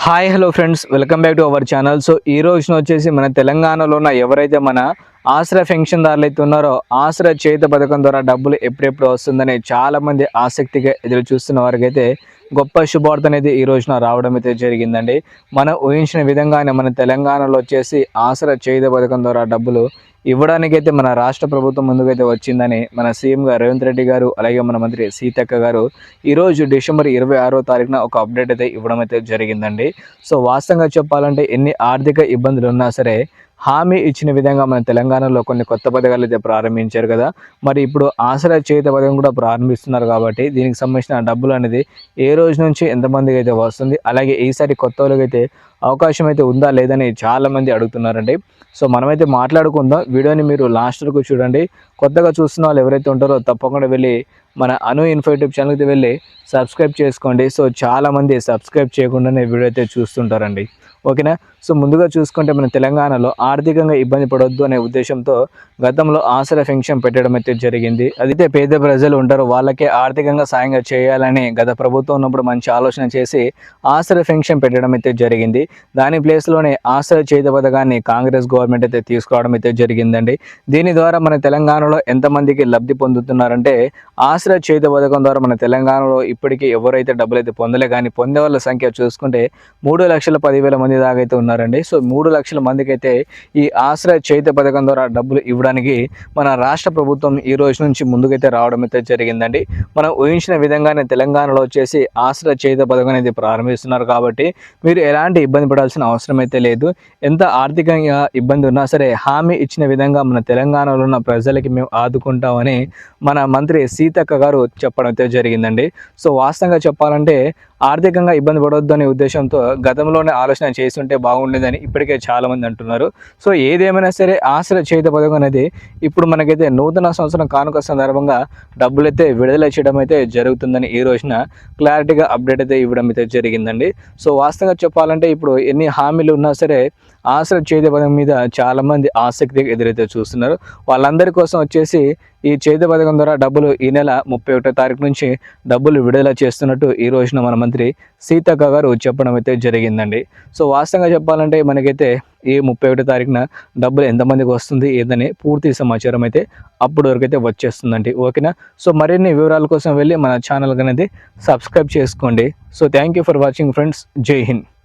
Hi hello friends welcome back to our channel so ఈ రోజున వచ్చేసి మన తెలంగాణలో ఉన్న ఎవరైతే మన ఆశ్రయ పెన్షన్దారులు అయితే ఉన్నారో ఆశ్రయ చేత పథకం ద్వారా డబ్బులు ఎప్పుడెప్పుడు వస్తుందని చాలామంది ఆసక్తిగా ఎదురు చూస్తున్న వారికైతే గొప్ప శుభార్త అనేది ఈ రోజున రావడం అయితే జరిగిందండి. మనం ఊహించిన విధంగానే మన తెలంగాణలో వచ్చేసి ఆసరా చేత పథకం ద్వారా డబ్బులు ఇవ్వడానికైతే మన రాష్ట్ర ప్రభుత్వం ముందుకైతే వచ్చిందని మన సీఎం గారు రేవంత్ రెడ్డి గారు అలాగే మన మంత్రి సీతక్క గారు ఈరోజు డిసెంబర్ ఇరవై ఆరో తారీఖున ఒక అప్డేట్ అయితే ఇవ్వడం అయితే జరిగిందండి. సో వాస్తవంగా చెప్పాలంటే ఎన్ని ఆర్థిక ఇబ్బందులు ఉన్నా సరే హామీ ఇచ్చిన విధంగా మన తెలంగాణలో కొన్ని కొత్త పథకాలు అయితే ప్రారంభించారు కదా. మరి ఇప్పుడు ఆసరా చేత పథకం కూడా ప్రారంభిస్తున్నారు కాబట్టి దీనికి సంబంధించిన డబ్బులు అనేది ఏ రోజు నుంచి ఎంతమందికి అయితే వస్తుంది అలాగే ఈసారి కొత్త వాళ్ళకి అయితే అవకాశం అయితే ఉందా లేదని చాలామంది అడుగుతున్నారండి. సో మనమైతే మాట్లాడుకుందాం. వీడియోని మీరు లాస్ట్ వరకు చూడండి. కొత్తగా చూస్తున్న వాళ్ళు ఎవరైతే ఉంటారో తప్పకుండా వెళ్ళి మన అను ఇన్ఫో యూట్యూబ్ ఛానల్కి వెళ్ళి సబ్స్క్రైబ్ చేసుకోండి. సో చాలామంది సబ్స్క్రైబ్ చేయకుండానే వీడియో అయితే చూస్తుంటారండి. ఓకేనా? సో ముందుగా చూసుకుంటే మన తెలంగాణలో ఆర్థికంగా ఇబ్బంది పడవద్దు అనే ఉద్దేశంతో గతంలో ఆసరా పెన్షన్ పెట్టడం అయితే జరిగింది. అదైతే పేద ప్రజలు ఉంటారు వాళ్ళకే ఆర్థికంగా సాయంగా చేయాలని గత ప్రభుత్వం ఉన్నప్పుడు మంచి ఆలోచన చేసి ఆసరా పెన్షన్ పెట్టడం అయితే జరిగింది. దాని ప్లేస్లోనే ఆసరా చేత పథకాన్ని కాంగ్రెస్ గవర్నమెంట్ అయితే తీసుకురావడం అయితే జరిగిందండి. దీని ద్వారా మన తెలంగాణలో ఎంతమందికి లబ్ధి పొందుతున్నారంటే ఆసరా చేత పథకం ద్వారా మన తెలంగాణలో ఇప్పటికీ ఎవరైతే డబ్బులు అయితే పొందలే కానీ పొందే వాళ్ళ సంఖ్య చూసుకుంటే మూడు లక్షల పదివేల మంది దాకా అయితే ఉన్నారండి. సో మూడు లక్షల మందికి అయితే ఈ ఆశ్రయ చేతి పథకం ద్వారా డబ్బులు ఇవ్వడానికి మన రాష్ట్ర ప్రభుత్వం ఈ రోజు నుంచి ముందుకైతే రావడం అయితే జరిగిందండి. మనం ఊహించిన విధంగానే తెలంగాణలో వచ్చేసి ఆశ్రయ చేతి పథకం అనేది ప్రారంభిస్తున్నారు కాబట్టి మీరు ఎలాంటి ఇబ్బంది పడాల్సిన అవసరం అయితే లేదు. ఎంత ఆర్థికంగా ఇబ్బంది ఉన్నా సరే హామీ ఇచ్చిన విధంగా మన తెలంగాణలో ఉన్న ప్రజలకి మేము ఆదుకుంటామని మన మంత్రి సీత అక్క గారు చెప్పడం అయితే జరిగిందండి. సో వాస్తవంగా చెప్పాలంటే ఆర్థికంగా ఇబ్బంది పడవద్దు అనే ఉద్దేశంతో గతంలోనే ఆలోచన చేస్తుంటే బాగుండేదని ఇప్పటికే చాలామంది అంటున్నారు. సో ఏదేమైనా సరే ఆశ్రయ చేత పథకం అనేది ఇప్పుడు మనకైతే నూతన సంవత్సరం కానుక సందర్భంగా డబ్బులైతే విడుదల చేయడం అయితే జరుగుతుందని ఈ రోజున క్లారిటీగా అప్డేట్ అయితే ఇవ్వడం అయితే జరిగిందండి. సో వాస్తవంగా చెప్పాలంటే ఇప్పుడు ఎన్ని హామీలు ఉన్నా సరే ఆశ్రయ చేత పథకం మీద చాలామంది ఆసక్తి ఎదురైతే చూస్తున్నారు. వాళ్ళందరి కోసం వచ్చేసి ఈ చేతి పథకం ద్వారా డబ్బులు ఈ నెల ముప్పై ఒకటో తారీఖు నుంచి డబ్బులు విడుదల చేస్తున్నట్టు ఈ రోజున మన మంత్రి సీతక్క గారు చెప్పడం అయితే జరిగిందండి. సో వాస్తవంగా చెప్పాలంటే మనకైతే ఈ ముప్పై ఒకటో తారీఖున డబ్బులు ఎంతమందికి వస్తుంది ఏదని పూర్తి సమాచారం అయితే అప్పటి వరకు అయితే వచ్చేస్తుందండి. ఓకేనా? సో మరిన్ని వివరాల కోసం వెళ్ళి మన ఛానల్ అనేది సబ్స్క్రైబ్ చేసుకోండి. So thank you for watching friends. జై హింద్.